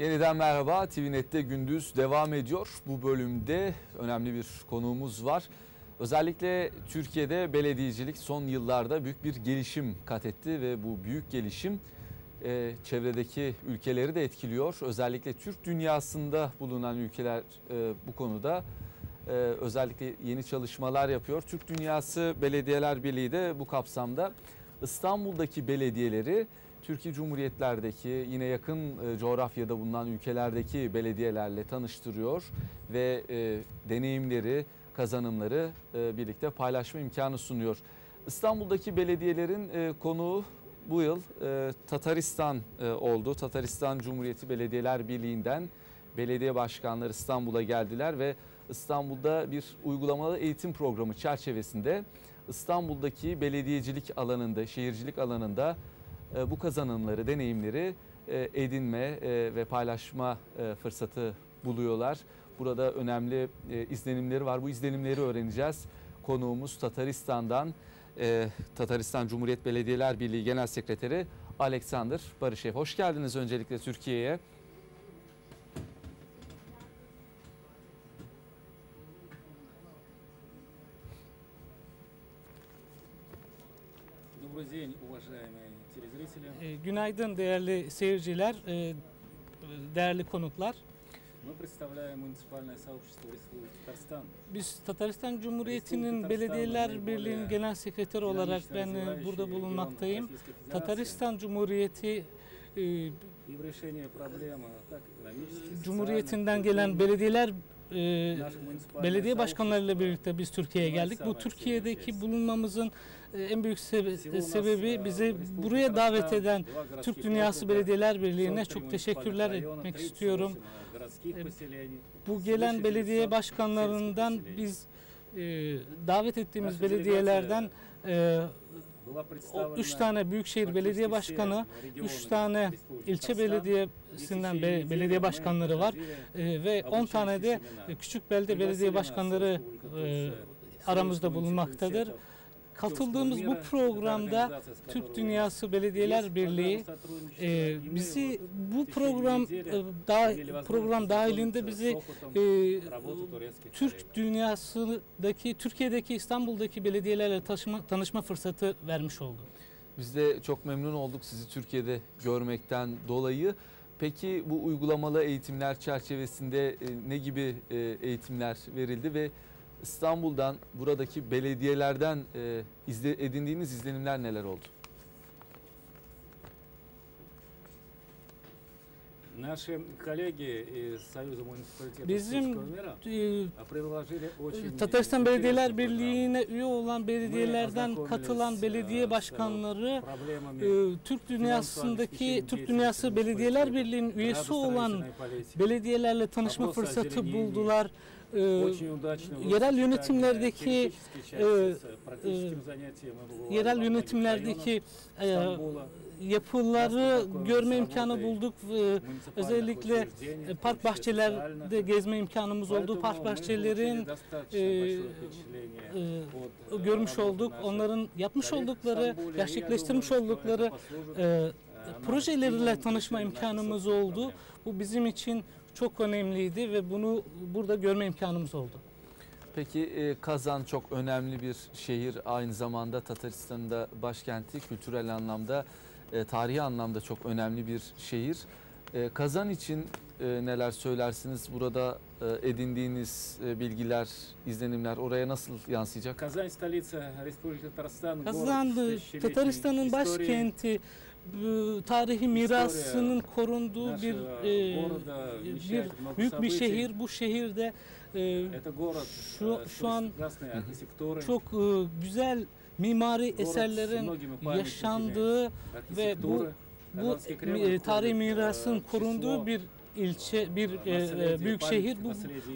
Yeniden merhaba. TVNet'te gündüz devam ediyor. Bu bölümde önemli bir konuğumuz var. Özellikle Türkiye'de belediyecilik son yıllarda büyük bir gelişim kat etti ve bu büyük gelişim e, çevredeki ülkeleri de etkiliyor. Özellikle Türk dünyasında bulunan ülkeler e, bu konuda e, özellikle yeni çalışmalar yapıyor. Türk Dünyası Belediyeler Birliği de bu kapsamda İstanbul'daki belediyeleri Türkiye Cumhuriyetlerdeki yine yakın e, coğrafyada bulunan ülkelerdeki belediyelerle tanıştırıyor ve e, deneyimleri, kazanımları e, birlikte paylaşma imkanı sunuyor. İstanbul'daki belediyelerin konuğu bu yıl Tataristan oldu. Tataristan Cumhuriyeti Belediyeler Birliği'nden belediye başkanları İstanbul'a geldiler ve İstanbul'da bir uygulamalı eğitim programı çerçevesinde İstanbul'daki belediyecilik alanında, şehircilik alanında bu kazanımları, deneyimleri e, edinme e, ve paylaşma fırsatı buluyorlar. Burada önemli izlenimleri var. Bu izlenimleri öğreneceğiz. Konuğumuz Tataristan'dan Tataristan Cumhuriyet Belediyeler Birliği Genel Sekreteri Alexander Barışev. Hoş geldiniz öncelikle Türkiye'ye. Günaydın değerli seyirciler, e, değerli konuklar. Biz Tataristan Cumhuriyeti'nin Belediyeler Birliği'nin Genel Sekreteri olarak ben e, burada bulunmaktayım. Tataristan Cumhuriyeti e, Cumhuriyetinden gelen belediyeler e, belediye başkanlarıyla birlikte biz Türkiye'ye geldik. Bu Türkiye'deki bulunmamızın e, en büyük e, sebebi bizi buraya davet eden Türk Dünyası Belediyeler Birliği'ne çok teşekkürler etmek istiyorum. E, bu gelen belediye başkanlarından biz e, davet ettiğimiz belediyelerden e, o üç tane büyükşehir belediye başkanı, üç tane ilçe belediyesinden be- belediye başkanları var e, ve 10 tane de küçük belde belediye başkanları e, aramızda bulunmaktadır. Katıldığımız bu programda Türk Dünyası Belediyeler Birliği e, bizi bu program e, da, program dahilinde bizi e, Türk dünyasındaki Türkiye'deki İstanbul'daki belediyelerle tanışma, tanışma fırsatı vermiş oldu. Biz de çok memnun olduk sizi Türkiye'de görmekten dolayı. Peki bu uygulamalı eğitimler çerçevesinde e, ne gibi e, eğitimler verildi ve İstanbul'dan buradaki belediyelerden e, izle, edindiğiniz izlenimler neler oldu? Bizim e, Tataristan э, э, Belediyeler Birliği'ne üye olan belediyelerden katılan belediye başkanları э, Türk dünyasındaki Türk Dünyası Belediyeler Birliği'nin üyesi olan belediyelerle tanışma fırsatı buldular e, yerel yönetimlerdeki e, e, yerel yönetimlerdeki e, yapıları görme imkanı bulduk. E, özellikle e, park bahçelerde gezme imkanımız oldu. Park bahçelerin e, e, görmüş olduk. Onların yapmış oldukları, gerçekleştirmiş oldukları e, e projeleriyle tanışma imkanımız oldu. Bu bizim için çok önemliydi ve bunu burada görme imkanımız oldu. Peki e, Kazan çok önemli bir şehir. Aynı zamanda Tataristan'ın da başkenti kültürel anlamda, e, tarihi anlamda çok önemli bir şehir. E, Kazan için e, neler söylersiniz? Burada e, edindiğiniz e, bilgiler, izlenimler oraya nasıl yansıyacak? Kazan Tataristan. Kazan Tataristan'ın başkenti tarihi mirasının korunduğu bir bir büyük bir şehir. Bu şehirde şu, şu an çok güzel mimari eserlerin yaşandığı ve bu bu e, tarih korunduğu bir ilçe, bir e, e büyük şehir. Bu,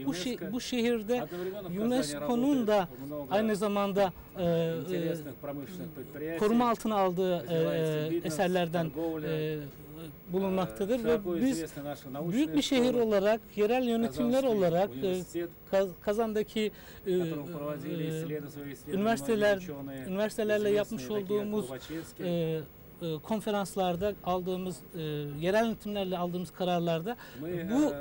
bu, şe, bu şehirde UNESCO'nun da aynı zamanda e, e koruma altına aldığı e, e eserlerden e, bulunmaktadır. ve biz büyük bir şehir olarak, yerel yönetimler olarak Kazan'daki üniversiteler üniversitelerle yapmış olduğumuz e, konferanslarda aldığımız e, yerel yönetimlerle aldığımız kararlarda bu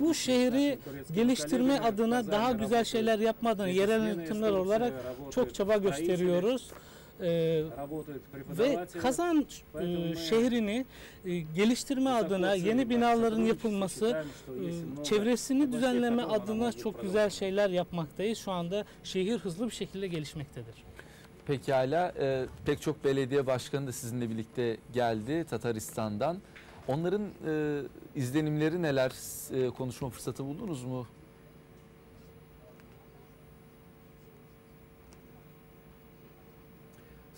bu şehri geliştirme adına daha güzel şeyler yapma adına yerel yönetimler olarak çok çaba gösteriyoruz. E, ve Kazan e, şehrini e, geliştirme adına yeni binaların yapılması, e, çevresini düzenleme adına çok güzel şeyler yapmaktayız. Şu anda şehir hızlı bir şekilde gelişmektedir. Pekala e, pek çok belediye başkanı da sizinle birlikte geldi Tataristan'dan. Onların e, izlenimleri neler? E, konuşma fırsatı buldunuz mu?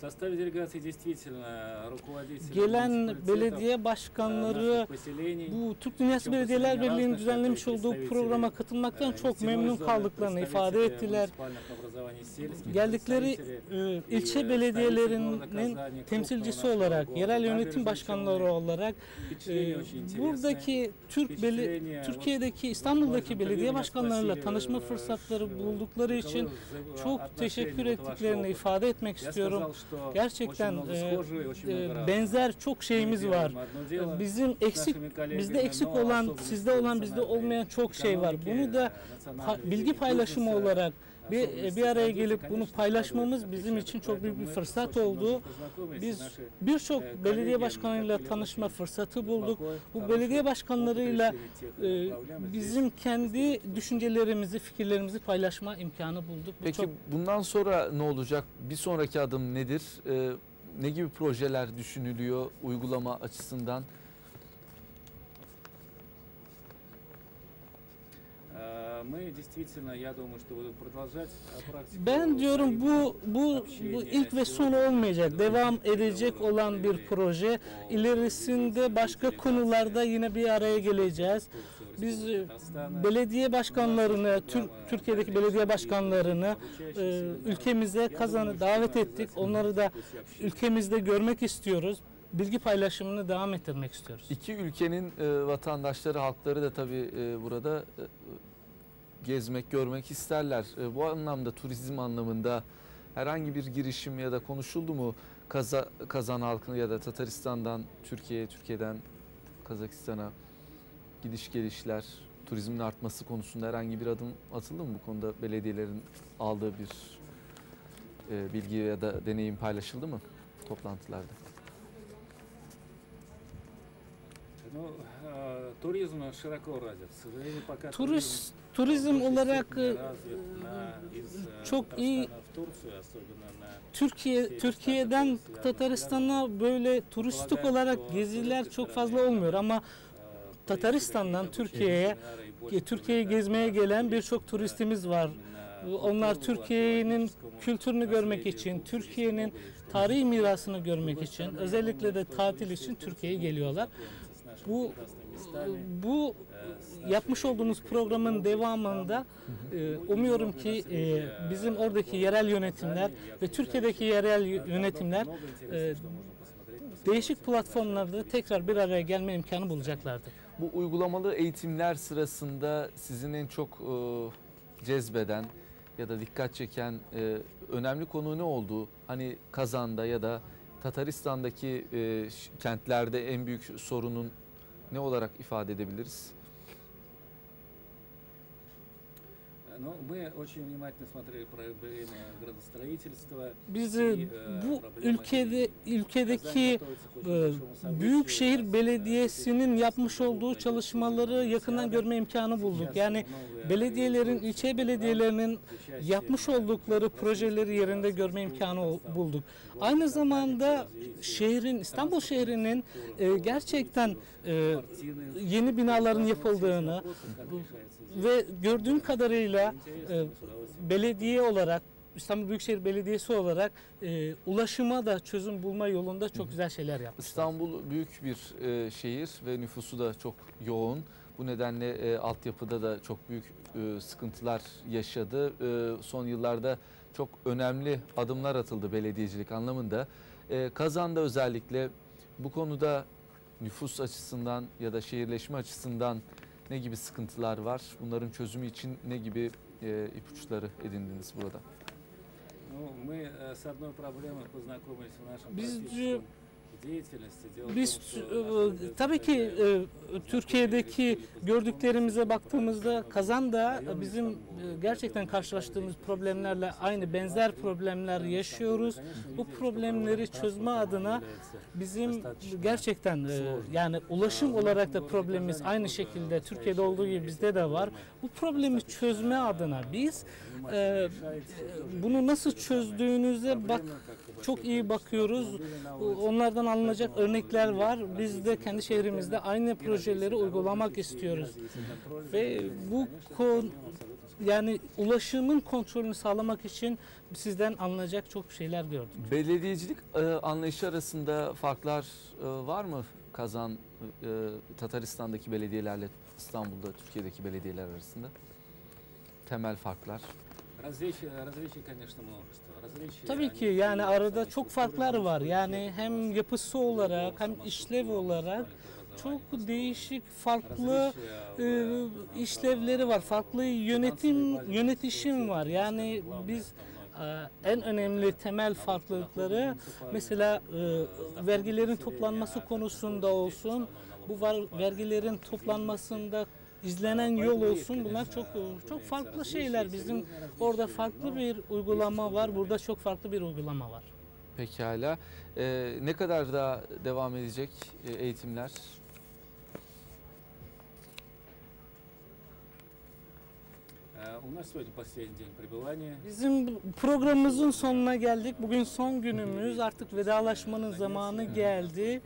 В составе делегации действительно руководители Gelen муниципалитетов, belediye э, başkanları наших поселений, bu Türk Dünyası Belediyeler Birliği'nin düzenlemiş olduğu programa katılmaktan э, çok нефтяной memnun зоны, kaldıklarını ifade представители ettiler. муниципальных образований, сельских Geldikleri представители, e, и, ilçe э, belediyelerinin столицы города Казани, temsilcisi крупного olarak, нашего yerel города, yönetim набережной başkanları Челны. olarak Впечатления e, очень интересные. buradaki Türk beli Впечатления, Türkiye'deki вот, İstanbul'daki возможно, belediye меня başkanlarıyla спросили, tanışma э, fırsatları ш- buldukları каковы için вза- çok отношения teşekkür вот вашего ettiklerini опыта. ifade etmek Я istiyorum. Gerçekten e, e benzer çok şeyimiz var. E, bizim eksik, bizde eksik olan, sizde olan, bizde olmayan çok şey var. Bunu da bilgi paylaşımı olarak bir, e, bir araya gelip bunu paylaşmamız bizim için çok büyük bir fırsat oldu. Biz birçok belediye başkanıyla tanışma fırsatı bulduk. Bu belediye başkanlarıyla e, bizim kendi düşüncelerimizi, fikirlerimizi paylaşma imkanı bulduk. Bu Peki çok... bundan sonra ne olacak? Bir sonraki adım nedir? E, ne gibi projeler düşünülüyor uygulama açısından? Ben diyorum bu bu bu ilk ve son olmayacak, devam edecek olan bir proje. İlerisinde başka konularda yine bir araya geleceğiz. Biz e, belediye başkanlarını, Tür- Türkiye'deki belediye başkanlarını e, ülkemize kazanı davet ettik. Onları da ülkemizde görmek istiyoruz. Bilgi paylaşımını devam ettirmek istiyoruz. İki ülkenin e, vatandaşları, halkları da tabii e, burada e, gezmek, görmek isterler. E, bu anlamda turizm anlamında herhangi bir girişim ya da konuşuldu mu Kaza, Kazan halkını ya da Tataristan'dan Türkiye'ye, Türkiye'den Kazakistan'a gidiş gelişler, turizmin artması konusunda herhangi bir adım atıldı mı bu konuda belediyelerin aldığı bir e, bilgi ya da deneyim paylaşıldı mı toplantılarda? Ну, э, туризм широко развит. К сожалению, пока Turist туризм turizm в большей olarak степени e, развит на- из, э, çok iyi Татарстана в Турцию, особенно на Türkiye Türkiye'den Tataristan'a böyle turistik olarak geziler çok fazla olmuyor ama э, Tataristan'dan Türkiye'ye Türkiye'yi gezmeye gelen birçok turistimiz var. Onlar Türkiye'nin kültürünü görmek için, Türkiye'nin tarihi mirasını görmek için, özellikle de tatil için Türkiye'ye geliyorlar. Bu bu yapmış olduğumuz programın devamında e, umuyorum ki e, bizim oradaki yerel yönetimler ve Türkiye'deki yerel yönetimler e, değişik platformlarda tekrar bir araya gelme imkanı bulacaklardır. Bu uygulamalı eğitimler sırasında sizin en çok e, cezbeden ya da dikkat çeken e, önemli konu ne oldu? Hani Kazan'da ya da Tataristan'daki e, kentlerde en büyük sorunun ne olarak ifade edebiliriz? Ну, мы очень внимательно смотрели проблемы градостроительства. Biz и, e, э, bu проблемы ülkede Казань ülkedeki готовится к e, очень большому событию. Büyükşehir Сейчас, э, Belediyesi'nin будет yapmış крупное olduğu мероприятие çalışmaları yakından Универсиада. görme imkanı bulduk. Сейчас Yani новые belediyelerin, организации, ilçe программы, belediyelerinin участие yapmış в oldukları Российской projeleri yerinde Федерации, görme Республики imkanı ol- Татарстан, bulduk. город Aynı Казань, zamanda развитие şehrin, İstanbul транспортной şehrinin инфраструктуры, e, gerçekten e, квартиры. yeni binaların Поэтому все эти yapıldığını ve gördüğüm kadarıyla e, belediye olarak İstanbul Büyükşehir Belediyesi olarak e, ulaşıma da çözüm bulma yolunda çok güzel şeyler yapmışlar. İstanbul büyük bir e, şehir ve nüfusu da çok yoğun. Bu nedenle e, altyapıda da çok büyük e, sıkıntılar yaşadı. E, son yıllarda çok önemli adımlar atıldı belediyecilik anlamında. E, Kazan'da özellikle bu konuda nüfus açısından ya da şehirleşme açısından ne gibi sıkıntılar var? Bunların çözümü için ne gibi e, ipuçları edindiniz burada? Biz biz e, e, tabii ki e, Türkiye'deki gördüklerimize baktığımızda Kazan da bizim gerçekten karşılaştığımız problemlerle aynı benzer problemler yaşıyoruz. Bu problemleri çözme adına bizim gerçekten yani ulaşım olarak da problemimiz aynı şekilde Türkiye'de olduğu gibi bizde de var. Bu problemi çözme adına biz bunu nasıl çözdüğünüze bak çok iyi bakıyoruz. Onlardan alınacak örnekler var. Biz de kendi şehrimizde aynı projeleri uygulamak istiyoruz. Ve bu kon, yani ulaşımın kontrolünü sağlamak için sizden alınacak çok şeyler gördük. Belediyecilik e, anlayışı arasında farklar e, var mı Kazan, e, Tataristan'daki belediyelerle İstanbul'da Türkiye'deki belediyeler arasında? Temel farklar. Tabii ki yani arada çok farklar var. Yani hem yapısı olarak hem işlev olarak çok değişik farklı ıı, işlevleri var. Farklı yönetim yönetişim var. Yani biz en önemli temel farklılıkları mesela ıı, vergilerin toplanması konusunda olsun bu var, vergilerin toplanmasında izlenen yol olsun. Bunlar çok çok farklı şeyler. Bizim orada farklı bir uygulama var. Burada çok farklı bir uygulama var. Pekala. Ee, ne kadar daha devam edecek eğitimler? Bizim programımızın sonuna geldik. Bugün son günümüz. Artık vedalaşmanın zamanı geldi.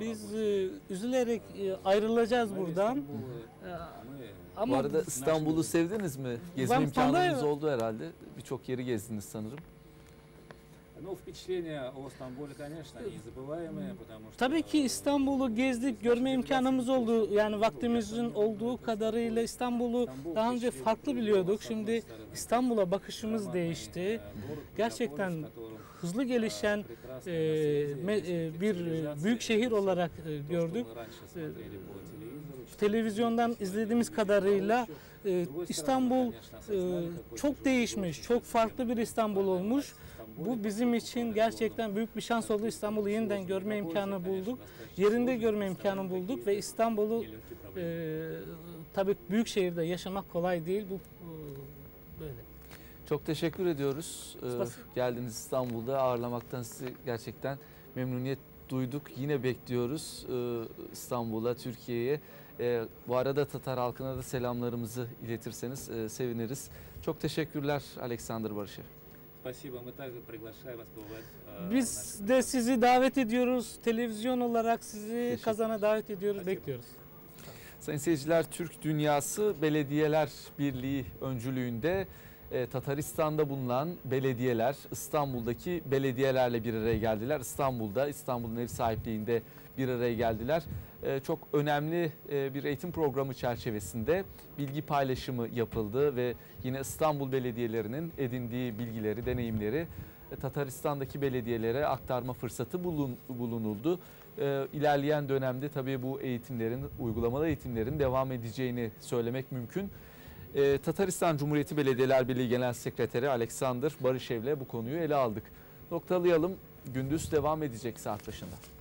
Biz e, üzülerek e, ayrılacağız buradan. E, Bu Ama arada İstanbul'u sevdiniz mi? Gezme Ben imkanınız oldu herhalde. Birçok yeri gezdiniz sanırım. Ну, впечатления о Стамбуле, конечно, они незабываемые, потому что... tabii ki İstanbul'u gezdik, görme imkanımız oldu. Yani vaktimizin olduğu kadarıyla İstanbul'u daha önce farklı biliyorduk. Şimdi İstanbul'a bakışımız değişti. Gerçekten hızlı gelişen e, me- e, bir e, büyük şehir olarak e, gördük. E, Televizyondan izlediğimiz kadarıyla e, İstanbul e, çok değişmiş, çok farklı bir İstanbul olmuş. Bu bizim için gerçekten büyük bir şans oldu. İstanbul'u yeniden görme imkanı bulduk. Yerinde görme imkanı bulduk ve İstanbul'u e, tabii büyük şehirde yaşamak kolay değil. Bu e, böyle. Çok teşekkür ediyoruz. Ee, geldiniz İstanbul'da ağırlamaktan sizi gerçekten memnuniyet duyduk. Yine bekliyoruz ee, İstanbul'a, Türkiye'ye. Ee, bu arada Tatar halkına da selamlarımızı iletirseniz e, seviniriz. Çok teşekkürler Alexander Barışev. Biz de sizi davet ediyoruz. Televizyon olarak sizi Kazan'a davet ediyoruz. Bekliyoruz. Sayın seyirciler Türk Dünyası Belediyeler Birliği öncülüğünde e, Tataristan'da bulunan belediyeler İstanbul'daki belediyelerle bir araya geldiler. İstanbul'da İstanbul'un ev sahipliğinde bir araya geldiler. E, çok önemli e, bir eğitim programı çerçevesinde bilgi paylaşımı yapıldı ve yine İstanbul belediyelerinin edindiği bilgileri, deneyimleri e, Tataristan'daki belediyelere aktarma fırsatı bulun, bulunuldu. E, ilerleyen dönemde tabii bu eğitimlerin, uygulamalı eğitimlerin devam edeceğini söylemek mümkün. E, Tataristan Cumhuriyeti Belediyeler Birliği Genel Sekreteri Alexander Barışev'le bu konuyu ele aldık. Noktalayalım. Gündüz devam edecek saat başında.